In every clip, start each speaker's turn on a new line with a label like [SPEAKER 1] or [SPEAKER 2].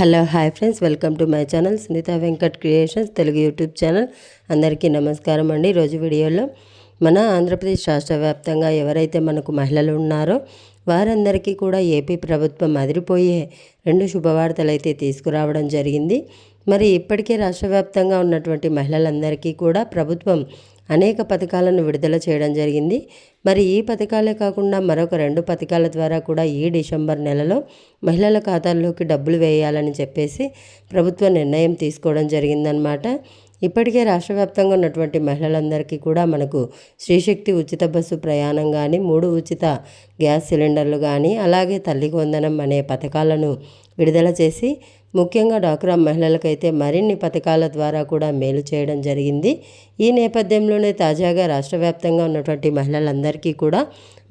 [SPEAKER 1] Hello hi friends. Welcome to my channel Sunitha Venkat creations Telugu YouTube channel. అందరికీ నమస్కారం అండి. ఈరోజు వీడియోలో మన ఆంధ్రప్రదేశ్ రాష్ట్ర వ్యాప్తంగా ఎవరైతే మనకు మహిళలు ఉన్నారో వారందరికీ కూడా ఏపీ ప్రభుత్వం అదిరిపోయే రెండు శుభవార్తలు అయితే తీసుకురావడం జరిగింది. మరి ఇప్పటికే రాష్ట్ర వ్యాప్తంగా ఉన్నటువంటి మహిళలందరికీ కూడా ప్రభుత్వం అనేక పథకాలను విడుదల చేయడం జరిగింది. మరి ఈ పథకాలే కాకుండా మరొక రెండు పథకాల ద్వారా కూడా ఈ డిసెంబర్ నెలలో మహిళల ఖాతాల్లోకి డబ్బులు వేయాలని చెప్పేసి ప్రభుత్వ నిర్ణయం తీసుకోవడం జరిగిందనమాట ఇప్పటికే రాష్ట్ర వ్యాప్తంగా ఉన్నటువంటి మహిళలందరికీ కూడా మనకు శ్రీశక్తి ఉచిత బస్సు ప్రయాణం కానీ మూడు ఉచిత గ్యాస్ సిలిండర్లు కానీ అలాగే తల్లికి వందనం అనే పథకాలను విడుదల చేసి ముఖ్యంగా డాక్రా మహిళలకైతే మరిన్ని పథకాల ద్వారా కూడా మేలు చేయడం జరిగింది. ఈ నేపథ్యంలోనే తాజాగా రాష్ట్ర వ్యాప్తంగా ఉన్నటువంటి మహిళలందరికీ కూడా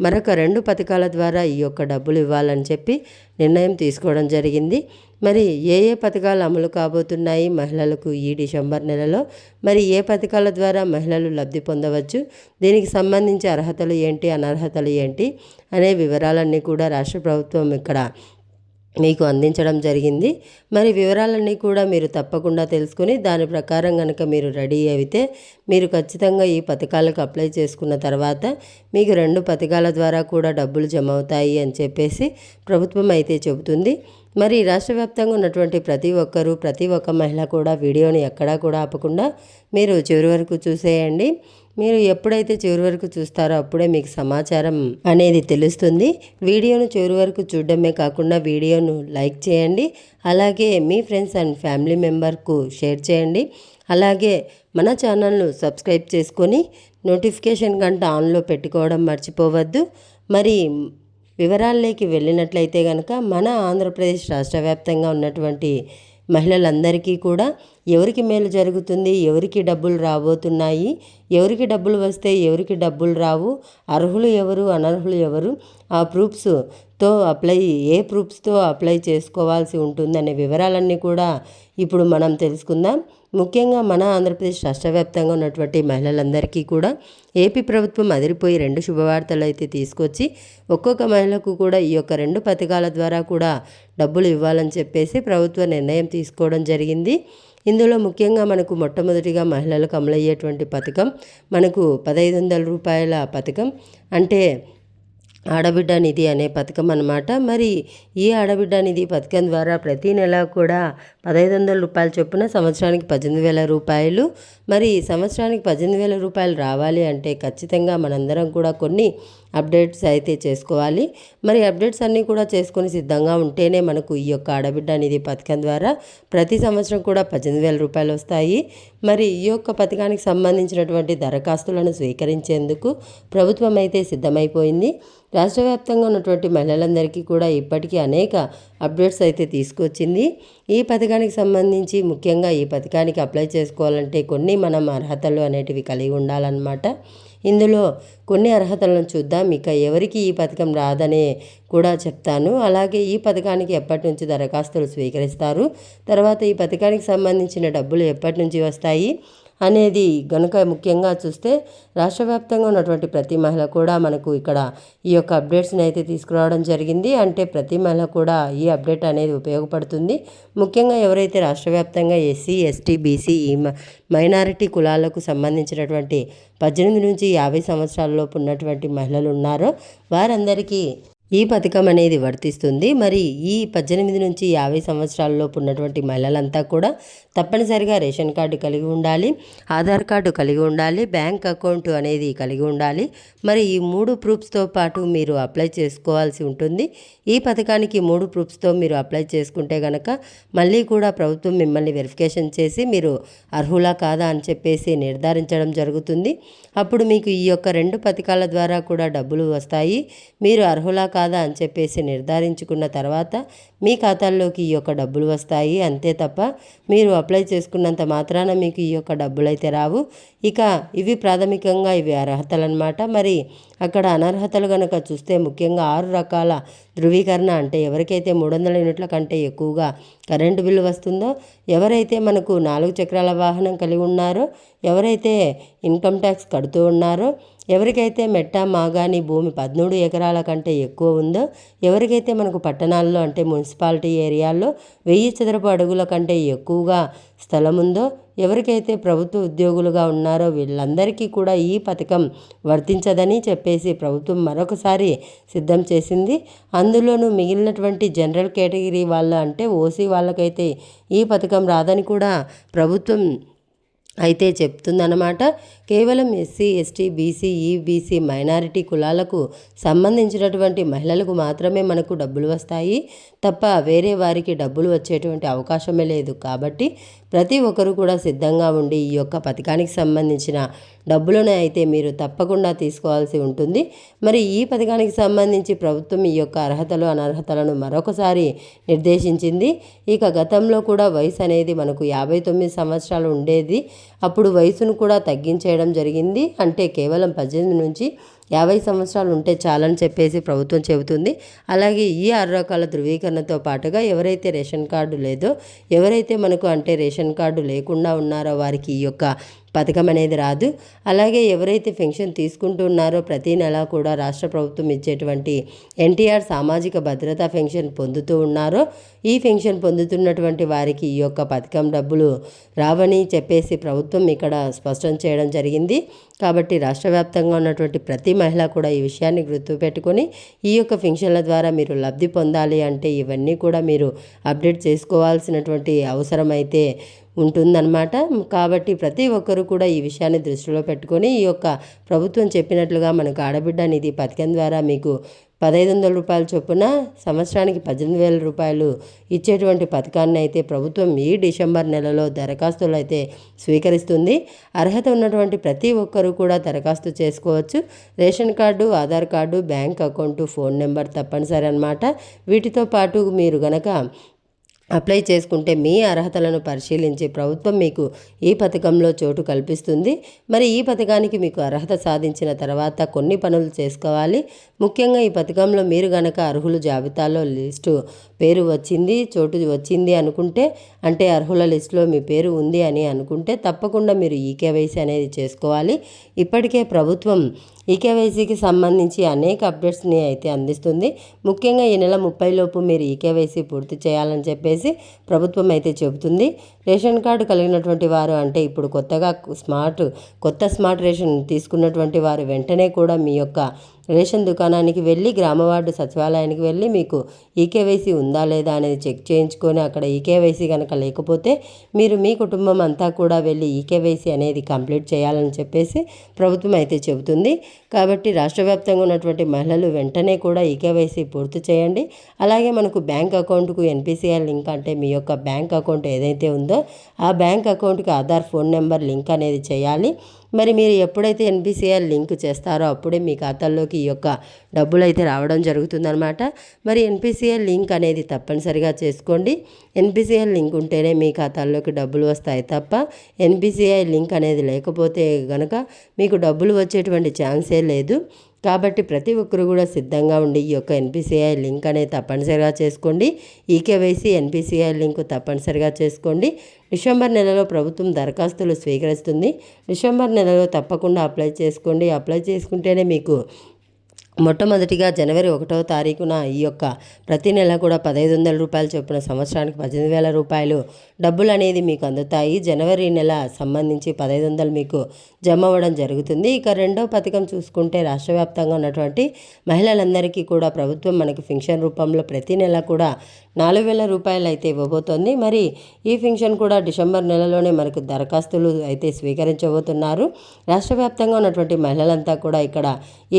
[SPEAKER 1] మరొక రెండు పథకాల ద్వారా ఈ యొక్క డబ్బులు ఇవ్వాలని చెప్పి నిర్ణయం తీసుకోవడం జరిగింది. మరి ఏ ఏ పథకాలు అమలు కాబోతున్నాయి? మహిళలకు ఈ డిసెంబర్ నెలలో మరి ఏ పథకాల ద్వారా మహిళలు లబ్ధి పొందవచ్చు? దీనికి సంబంధించి అర్హతలు ఏంటి? అనర్హతలు ఏంటి? అనే వివరాలన్నీ కూడా రాష్ట్ర ప్రభుత్వం ఇక్కడ మీకు అందించడం జరిగింది. మరి వివరాలన్నీ కూడా మీరు తప్పకుండా తెలుసుకొని దాని ప్రకారం కనుక మీరు రెడీ అయితే మీరు ఖచ్చితంగా ఈ పథకాలకు అప్లై చేసుకున్న తర్వాత మీకు రెండు పథకాల ద్వారా కూడా డబ్బులు జమ అవుతాయి అని చెప్పేసి ప్రభుత్వం అయితే చెబుతుంది. మరి రాష్ట్ర వ్యాప్తంగా ఉన్నటువంటి ప్రతి ఒక్కరూ ప్రతి ఒక్క మహిళ కూడా వీడియోని ఎక్కడా కూడా ఆపకుండా మీరు చివరి వరకు చూసేయండి. మీరు ఎప్పుడైతే చివరి వరకు చూస్తారో అప్పుడే మీకు సమాచారం అనేది తెలుస్తుంది. వీడియోను చివరి వరకు చూడడమే కాకుండా వీడియోను లైక్ చేయండి. అలాగే మీ ఫ్రెండ్స్ అండ్ ఫ్యామిలీ మెంబర్కు షేర్ చేయండి. అలాగే మన ఛానల్ను సబ్స్క్రైబ్ చేసుకొని నోటిఫికేషన్ గంట ఆన్లో పెట్టుకోవడం మర్చిపోవద్దు. మరి వివరాల్లోకి వెళ్ళినట్లయితే కనుక మన ఆంధ్రప్రదేశ్ రాష్ట్ర వ్యాప్తంగా ఉన్నటువంటి మహిళలందరికీ కూడా ఎవరికి మేలు జరుగుతుంది ఎవరికి డబ్బులు రాబోతున్నాయి ఎవరికి డబ్బులు వస్తే ఎవరికి డబ్బులు రావు అర్హులు ఎవరు అనర్హులు ఎవరు ఆ ప్రూఫ్స్తో అప్లై ఏ ప్రూఫ్స్తో అప్లై చేసుకోవాల్సి ఉంటుందనే వివరాలన్నీ కూడా ఇప్పుడు మనం తెలుసుకుందాం. ముఖ్యంగా మన ఆంధ్రప్రదేశ్ రాష్ట్ర వ్యాప్తంగా ఉన్నటువంటి మహిళలందరికీ కూడా ఏపీ ప్రభుత్వం అదిరిపోయి రెండు శుభవార్తలు అయితే తీసుకొచ్చి ఒక్కొక్క మహిళకు కూడా ఈ యొక్క రెండు పథకాల ద్వారా కూడా డబ్బులు ఇవ్వాలని చెప్పేసి ప్రభుత్వ నిర్ణయం తీసుకోవడం జరిగింది. ఇందులో ముఖ్యంగా మనకు మొట్టమొదటిగా మహిళలకు అమలయ్యేటువంటి పథకం మనకు పదహైదు వందల రూపాయల పథకం. అంటే ఆడబిడ్డ నిధి అనే పథకం అనమాట మరి ఈ ఆడబిడ్డ నిధి పథకం ద్వారా ప్రతి నెల కూడా పదహైదు వందల రూపాయలు చొప్పున సంవత్సరానికి పద్దెనిమిది వేల రూపాయలు. మరి సంవత్సరానికి పద్దెనిమిది వేల రూపాయలు రావాలి అంటే ఖచ్చితంగా మనందరం కూడా కొన్ని అప్డేట్స్ అయితే చేసుకోవాలి. మరి అప్డేట్స్ అన్నీ కూడా చేసుకొని సిద్ధంగా ఉంటేనే మనకు ఈ యొక్క ఆడబిడ్డ అనేది పథకం ద్వారా ప్రతి సంవత్సరం కూడా పద్దెనిమిది వేల రూపాయలు వస్తాయి. మరి ఈ యొక్క పథకానికి సంబంధించినటువంటి దరఖాస్తులను స్వీకరించేందుకు ప్రభుత్వం అయితే సిద్ధమైపోయింది. రాష్ట్ర వ్యాప్తంగా ఉన్నటువంటి మహిళలందరికీ కూడా ఇప్పటికీ అనేక అప్డేట్స్ అయితే తీసుకొచ్చింది. ఈ పథకానికి సంబంధించి ముఖ్యంగా ఈ పథకానికి అప్లై చేసుకోవాలంటే కొన్ని మనం అర్హతలు అనేటివి కలిగి ఉండాలన్నమాట. ఇందులో కొన్ని అర్హతలను చూద్దాం. ఇక ఎవరికి ఈ పథకం రాదనే కూడా చెప్తాను. అలాగే ఈ పథకానికి ఎప్పటి నుంచి దరఖాస్తులు స్వీకరిస్తారు? తర్వాత ఈ పథకానికి సంబంధించిన డబ్బులు ఎప్పటి నుంచి వస్తాయి? అనేది గనుక ముఖ్యంగా చూస్తే రాష్ట్ర వ్యాప్తంగా ఉన్నటువంటి ప్రతి మహిళ కూడా మనకు ఇక్కడ ఈ యొక్క అప్డేట్స్ని అయితే తీసుకురావడం జరిగింది. అంటే ప్రతి మహిళ కూడా ఈ అప్డేట్ అనేది ఉపయోగపడుతుంది. ముఖ్యంగా ఎవరైతే రాష్ట్ర వ్యాప్తంగా ఎస్సీ ఎస్టీ బీసీ ఈ మైనారిటీ కులాలకు సంబంధించినటువంటి పద్దెనిమిది నుంచి యాభై సంవత్సరాలలోపు ఉన్నటువంటి మహిళలు ఉన్నారో వారందరికీ ఈ పథకం అనేది వర్తిస్తుంది. మరి ఈ పద్దెనిమిది నుంచి యాభై సంవత్సరాలలోపు ఉన్నటువంటి మహిళలంతా కూడా తప్పనిసరిగా రేషన్ కార్డు కలిగి ఉండాలి ఆధార్ కార్డు కలిగి ఉండాలి బ్యాంక్ అకౌంట్ అనేది కలిగి ఉండాలి. మరి ఈ మూడు ప్రూఫ్స్తో పాటు మీరు అప్లై చేసుకోవాల్సి ఉంటుంది. ఈ పథకానికి మూడు ప్రూఫ్స్తో మీరు అప్లై చేసుకుంటే కనుక మళ్ళీ కూడా ప్రభుత్వం మిమ్మల్ని వెరిఫికేషన్ చేసి మీరు అర్హులా కాదా అని చెప్పేసి నిర్ధారించడం జరుగుతుంది. అప్పుడు మీకు ఈ యొక్క రెండు పథకాల ద్వారా కూడా డబ్బులు వస్తాయి. మీరు అర్హులా కాదా అని చెప్పేసి నిర్ధారించుకున్న తర్వాత మీ ఖాతాల్లోకి ఈ యొక్క డబ్బులు వస్తాయి అంతే తప్ప మీరు అప్లై చేసుకున్నంత మాత్రాన మీకు ఈ యొక్క డబ్బులు అయితే రావు. ఇక ఇవి ప్రాథమికంగా ఇవి అర్హతలు అనమాట మరి అక్కడ అనర్హతలు కనుక చూస్తే ముఖ్యంగా ఆరు రకాల ధృవీకరణ అంటే ఎవరికైతే మూడు వందల యూనిట్ల కంటే ఎక్కువగా కరెంటు బిల్లు వస్తుందో ఎవరైతే మనకు నాలుగు చక్రాల వాహనం కలిగి ఉన్నారో ఎవరైతే ఇన్కమ్ ట్యాక్స్ కడుతూ ఉన్నారో ఎవరికైతే మెట్ట మాగాని భూమి పదమూడు ఎకరాల కంటే ఎక్కువ ఉందో ఎవరికైతే మనకు పట్టణాల్లో అంటే మున్సి మున్సిపాలిటీ ఏరియాల్లో వెయ్యి చదరపు అడుగుల కంటే ఎక్కువగా స్థలం ఉందో ఎవరికైతే ప్రభుత్వ ఉద్యోగులుగా ఉన్నారో వీళ్ళందరికీ కూడా ఈ పథకం వర్తించదని చెప్పేసి ప్రభుత్వం మరొకసారి సిద్ధం చేసింది. అందులోనూ మిగిలినటువంటి జనరల్ కేటగిరీ వాళ్ళు అంటే ఓసీ వాళ్ళకైతే ఈ పథకం రాదని కూడా ప్రభుత్వం అయితే చెప్తుందన్నమాట. కేవలం SC ST BC EBC minority కులాలకు సంబంధించినటువంటి మహిళలకు మాత్రమే మనకు డబ్బులు వస్తాయి. తప్ప వేరే వారికి డబ్బులు వచ్చేటువంటి అవకాశమే లేదు. కాబట్టి ప్రతి ఒక్కరూ కూడా సిద్ధంగా ఉండి ఈ యొక్క పథకానికి సంబంధించిన డబ్బులను అయితే మీరు తప్పకుండా తీసుకోవాల్సి ఉంటుంది. మరి ఈ పథకానికి సంబంధించి ప్రభుత్వం ఈ యొక్క అర్హతలు అనర్హతలను మరొకసారి నిర్దేశించింది. ఇక గతంలో కూడా వయసు అనేది మనకు యాభై తొమ్మిది సంవత్సరాలు ఉండేది. అప్పుడు వయసును కూడా తగ్గించే చేయడం జరిగింది. అంటే కేవలం పద్దెనిమిది నుంచి యాభై సంవత్సరాలు ఉంటే చాలని చెప్పేసి ప్రభుత్వం చెబుతుంది. అలాగే ఈ ఆరు రకాల ధృవీకరణతో పాటుగా ఎవరైతే రేషన్ కార్డు లేదో ఎవరైతే మనకు అంటే రేషన్ కార్డు లేకుండా ఉన్నారో వారికి ఈ యొక్క పథకం అనేది రాదు. అలాగే ఎవరైతే పెన్షన్ తీసుకుంటున్నారో ప్రతి నెల కూడా రాష్ట్ర ప్రభుత్వం ఇచ్చేటువంటి ఎన్టీఆర్ సామాజిక భద్రతా పెన్షన్ పొందుతూ ఉన్నారో ఈ పెన్షన్ పొందుతున్నటువంటి వారికి ఈ యొక్క పథకం డబ్బులు రావని చెప్పేసి ప్రభుత్వం ఇక్కడ స్పష్టం చేయడం జరిగింది. కాబట్టి రాష్ట్ర వ్యాప్తంగా ఉన్నటువంటి ప్రతి మహిళ కూడా ఈ విషయాన్ని గుర్తుపెట్టుకొని ఈ యొక్క పెన్షన్ల ద్వారా మీరు లబ్ధి పొందాలి అంటే ఇవన్నీ కూడా మీరు అప్డేట్ చేసుకోవాల్సినటువంటి అవసరం అయితే ఉంటుందన్నమాట. కాబట్టి ప్రతి ఒక్కరూ కూడా ఈ విషయాన్ని దృష్టిలో పెట్టుకొని ఈ యొక్క ప్రభుత్వం చెప్పినట్లుగా మనకు ఆడబిడ్డ నిధి పథకం ద్వారా మీకు పదహైదు వందల రూపాయల చొప్పున సంవత్సరానికి పద్దెనిమిది వేల రూపాయలు ఇచ్చేటువంటి పథకాన్ని అయితే ప్రభుత్వం ఈ డిసెంబర్ నెలలో దరఖాస్తులు అయితే స్వీకరిస్తుంది. అర్హత ఉన్నటువంటి ప్రతి ఒక్కరూ కూడా దరఖాస్తు చేసుకోవచ్చు. Ration card Aadhaar card bank account phone number తప్పనిసరి అనమాట వీటితో పాటు మీరు గనక అప్లై చేసుకుంటే మీ అర్హతలను పరిశీలించి ప్రభుత్వం మీకు ఈ పథకంలో చోటు కల్పిస్తుంది. మరి ఈ పథకానికి మీకు అర్హత సాధించిన తర్వాత కొన్ని పనులు చేసుకోవాలి. ముఖ్యంగా ఈ పథకంలో మీరు గనక అర్హులు జాబితాలో లిస్టు పేరు వచ్చింది చోటు వచ్చింది అనుకుంటే అంటే అర్హుల లిస్టులో మీ పేరు ఉంది అని అనుకుంటే తప్పకుండా మీరు ఈకేవైసీ అనేది చేసుకోవాలి. ఇప్పటికే ప్రభుత్వం ఈకేవైసీకి సంబంధించి అనేక అప్డేట్స్ని అయితే అందిస్తుంది. ముఖ్యంగా ఈ నెల ముప్పై లోపు మీరు ఈకేవైసీ పూర్తి చేయాలని చెప్పేసి ప్రభుత్వం అయితే చెబుతుంది. రేషన్ కార్డు కలిగినటువంటి వారు అంటే ఇప్పుడు కొత్తగా స్మార్ట్ కొత్త స్మార్ట్ రేషన్ తీసుకున్నటువంటి వారు వెంటనే కూడా మీ యొక్క రేషన్ దుకాణానికి వెళ్ళి గ్రామవార్డు సచివాలయానికి వెళ్ళి మీకు ఈకేవైసీ ఉందా లేదా అనేది చెక్ చేయించుకొని అక్కడ ఈకేవైసీ కనుక లేకపోతే మీరు మీ కుటుంబం అంతా కూడా వెళ్ళి ఈకేవైసీ అనేది కంప్లీట్ చేయాలని చెప్పేసి ప్రభుత్వం అయితే చెబుతుంది. కాబట్టి రాష్ట్ర వ్యాప్తంగా ఉన్నటువంటి మహిళలు వెంటనే కూడా ఈకేవైసీ పూర్తి చేయండి. అలాగే మనకు బ్యాంక్ అకౌంట్కు ఎన్పిసిఐ లింక్ అంటే మీ యొక్క బ్యాంక్ అకౌంట్ ఏదైతే ఉందో ఆ బ్యాంక్ అకౌంట్కి ఆధార్ ఫోన్ నెంబర్ లింక్ అనేది చేయాలి. మరి మీరు ఎప్పుడైతే ఎన్బిసిఐ లింక్ చేస్తారో అప్పుడే మీ ఖాతాల్లోకి ఈ యొక్క డబ్బులు అయితే రావడం జరుగుతుందనమాట మరి ఎన్పిసిఐ లింక్ అనేది తప్పనిసరిగా చేసుకోండి. ఎన్పిసిఐ లింక్ ఉంటేనే మీ ఖాతాల్లోకి డబ్బులు వస్తాయి తప్ప ఎన్పిసిఐ లింక్ అనేది లేకపోతే కనుక మీకు డబ్బులు వచ్చేటువంటి ఛాన్సే లేదు. కాబట్టి ప్రతి ఒక్కరు కూడా సిద్ధంగా ఉండి ఈ యొక్క ఎన్పిసిఐ లింక్ అనేది తప్పనిసరిగా చేసుకోండి. ఈకేవైసీ ఎన్పిసిఐ లింక్ తప్పనిసరిగా చేసుకోండి. డిసెంబర్ నెలలో ప్రభుత్వం దరఖాస్తులు స్వీకరిస్తుంది. డిసెంబర్ నెలలో తప్పకుండా అప్లై చేసుకోండి. అప్లై చేసుకుంటేనే మీకు మొట్టమొదటిగా జనవరి ఒకటవ తారీఖున ఈ యొక్క ప్రతి నెల కూడా పదహైదు వందల రూపాయలు చొప్పున సంవత్సరానికి పద్దెనిమిది వేల రూపాయలు డబ్బులు అనేది మీకు అందుతాయి. జనవరి నెల సంబంధించి పదహైదు వందలు మీకు జమ అవ్వడం జరుగుతుంది. ఇక రెండో పథకం చూసుకుంటే రాష్ట్ర వ్యాప్తంగా ఉన్నటువంటి మహిళలందరికీ కూడా ప్రభుత్వం మనకి ఫింక్షన్ రూపంలో ప్రతి నెల కూడా నాలుగు వేల రూపాయలు అయితే ఇవ్వబోతోంది. మరి ఈ ఫింక్షన్ కూడా డిసెంబర్ నెలలోనే మనకు దరఖాస్తులు అయితే స్వీకరించబోతున్నారు. రాష్ట్ర వ్యాప్తంగా ఉన్నటువంటి మహిళలంతా కూడా ఇక్కడ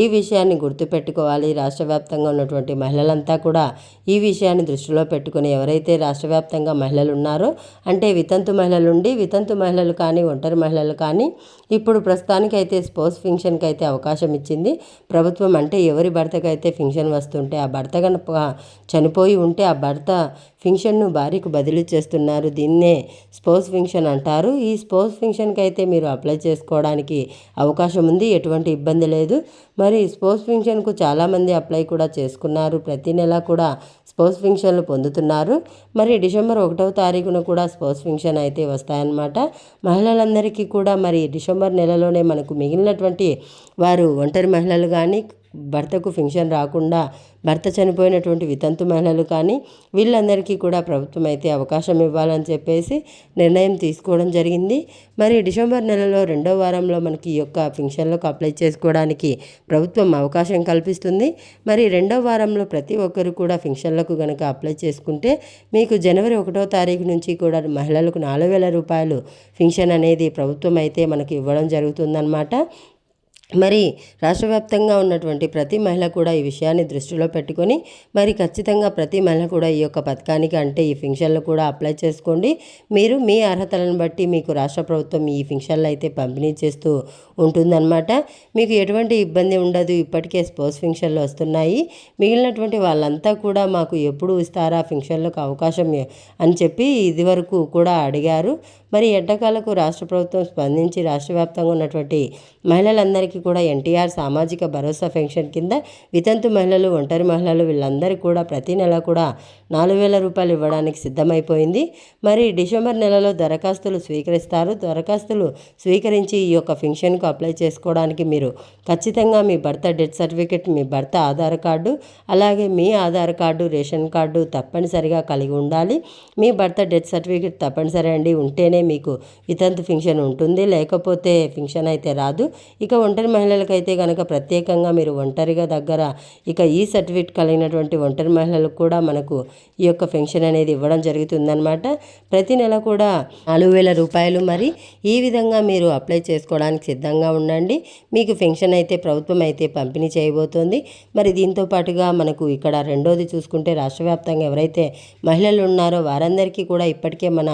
[SPEAKER 1] ఈ విషయాన్ని గుర్తు గుర్తుపెట్టుకోవాలి రాష్ట్ర వ్యాప్తంగా ఉన్నటువంటి మహిళలంతా కూడా ఈ విషయాన్ని దృష్టిలో పెట్టుకుని ఎవరైతే రాష్ట్ర వ్యాప్తంగా మహిళలు ఉన్నారో అంటే వితంతు మహిళలుండి వితంతు మహిళలు కానీ ఒంటరి మహిళలు కానీ ఇప్పుడు ప్రస్తుతానికి అయితే స్పోర్ట్స్ ఫింక్షన్కి అయితే అవకాశం ఇచ్చింది. ప్రభుత్వం అంటే ఎవరి భర్తకైతే ఫింక్షన్ వస్తుంటే ఆ భర్త కనుక చనిపోయి ఉంటే ఆ భర్త ఫింక్షన్ను భార్యకు బదిలీ చేస్తున్నారు. దీన్నే స్పోర్ట్స్ ఫింక్షన్ అంటారు. ఈ స్పోర్ట్స్ ఫింక్షన్కి అయితే మీరు అప్లై చేసుకోవడానికి అవకాశం ఉంది. ఎటువంటి ఇబ్బంది లేదు. మరి స్పోర్ట్స్ ఫింక్షన్కు చాలామంది అప్లై కూడా చేసుకున్నారు. ప్రతి నెల కూడా స్పోర్ట్స్ ఫింక్షన్లు పొందుతున్నారు. మరి డిసెంబర్ ఒకటవ తారీఖున కూడా స్పోర్ట్స్ ఫింక్షన్ అయితే వస్తాయన్నమాట. మహిళలందరికీ కూడా మరి డిసెంబర్ నెలలోనే మనకు మిగిలినటువంటి వారు ఒంటరి మహిళలు కానీ భర్తకు ఫింక్షన్ రాకుండా భర్త చనిపోయినటువంటి వితంతు మహిళలు కానీ వీళ్ళందరికీ కూడా ప్రభుత్వం అయితే అవకాశం ఇవ్వాలని చెప్పేసి నిర్ణయం తీసుకోవడం జరిగింది. మరి డిసెంబర్ నెలలో రెండో వారంలో మనకి ఈ యొక్క ఫింక్షన్లకు అప్లై చేసుకోవడానికి ప్రభుత్వం అవకాశం కల్పిస్తుంది. మరి రెండో వారంలో ప్రతి ఒక్కరు కూడా ఫింక్షన్లకు కనుక అప్లై చేసుకుంటే మీకు జనవరి ఒకటో తారీఖు నుంచి కూడా మహిళలకు నాలుగు వేల రూపాయలు ఫింక్షన్ అనేది ప్రభుత్వం అయితే మనకి ఇవ్వడం జరుగుతుందన్నమాట. మరి రాష్ట్ర వ్యాప్తంగా ఉన్నటువంటి ప్రతి మహిళ కూడా ఈ విషయాన్ని దృష్టిలో పెట్టుకొని మరి ఖచ్చితంగా ప్రతి మహిళ కూడా ఈ యొక్క పథకానికి అంటే ఈ ఫింక్షన్లు కూడా అప్లై చేసుకోండి. మీరు మీ అర్హతలను బట్టి మీకు రాష్ట్ర ప్రభుత్వం ఈ ఫింక్షన్లు అయితే పంపిణీ చేస్తూ ఉంటుందన్నమాట. మీకు ఎటువంటి ఇబ్బంది ఉండదు. ఇప్పటికే స్పోర్ట్స్ ఫింక్షన్లు వస్తున్నాయి. మిగిలినటువంటి వాళ్ళంతా కూడా మాకు ఎప్పుడు ఇస్తారా ఫింక్షన్లకు అవకాశం అని చెప్పి ఇదివరకు కూడా అడిగారు. మరి ఎడ్డకాలకు రాష్ట్ర ప్రభుత్వం స్పందించి రాష్ట్ర వ్యాప్తంగా ఉన్నటువంటి మహిళలందరికీ కూడా ఎన్టీఆర్ సామాజిక భరోసా పెన్షన్ కింద వితంతు మహిళలు ఒంటరి మహిళలు వీళ్ళందరూ కూడా ప్రతి నెల కూడా నాలుగు వేల రూపాయలు ఇవ్వడానికి సిద్ధమైపోయింది. మరి డిసెంబర్ నెలలో దరఖాస్తులు స్వీకరిస్తారు. దరఖాస్తులు స్వీకరించి ఈ యొక్క పెన్షన్కు అప్లై చేసుకోవడానికి మీరు ఖచ్చితంగా మీ భర్త డెత్ సర్టిఫికెట్ మీ భర్త ఆధార్ కార్డు అలాగే మీ ఆధార్ కార్డు రేషన్ కార్డు తప్పనిసరిగా కలిగి ఉండాలి. మీ భర్త డెత్ సర్టిఫికెట్ తప్పనిసరి అండి. ఉంటేనే మీకు వితంతు ఫింక్షన్ ఉంటుంది. లేకపోతే ఫింక్షన్ అయితే రాదు. ఇక ఒంటరి మహిళలకైతే కనుక ప్రత్యేకంగా మీరు ఒంటరిగా దగ్గర ఇక ఈ సర్టిఫికేట్ కలిగినటువంటి ఒంటరి మహిళలకు కూడా మనకు ఈ యొక్క పెన్షన్ అనేది ఇవ్వడం జరుగుతుందనమాట ప్రతి నెల కూడా నాలుగు వేల రూపాయలు మరి ఈ విధంగా మీరు అప్లై చేసుకోవడానికి సిద్ధంగా ఉండండి. మీకు పెన్షన్ అయితే ప్రభుత్వం అయితే పంపిణీ చేయబోతోంది. మరి దీంతో పాటుగా మనకు ఇక్కడ రెండోది చూసుకుంటే రాష్ట్ర వ్యాప్తంగా ఎవరైతే మహిళలు ఉన్నారో వారందరికీ కూడా ఇప్పటికే మన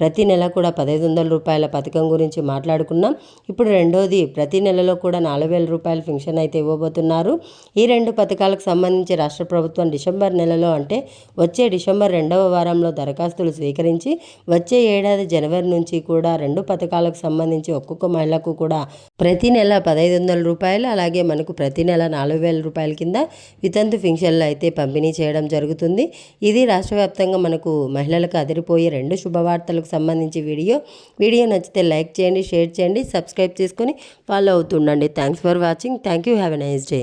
[SPEAKER 1] ప్రతి నెల కూడా పదహైదు వందల రూపాయల పథకం గురించి మాట్లాడుకున్నాం. ఇప్పుడు రెండోది ప్రతి నెలలో కూడా కూడా నాలుగు వేల రూపాయల పెన్షన్ అయితే ఇవ్వబోతున్నారు. ఈ రెండు పథకాలకు సంబంధించి రాష్ట్ర ప్రభుత్వం డిసెంబర్ నెలలో అంటే వచ్చే డిసెంబర్ రెండవ వారంలో దరఖాస్తులు స్వీకరించి వచ్చే ఏడాది జనవరి నుంచి కూడా రెండు పథకాలకు సంబంధించి ఒక్కొక్క మహిళకు కూడా ప్రతి నెల పదహైదు వందల రూపాయలు అలాగే మనకు ప్రతి నెల నాలుగు వేల రూపాయల కింద వితంతు పెన్షన్లు అయితే పంపిణీ చేయడం జరుగుతుంది. ఇది రాష్ట్ర వ్యాప్తంగా మనకు మహిళలకు అదిరిపోయే రెండు శుభవార్తలకు సంబంధించి వీడియో. వీడియో నచ్చితే లైక్ చేయండి షేర్ చేయండి సబ్స్క్రైబ్ చేసుకొని ఫాలో అవుతుండండి. thanks for watching thank you have a nice day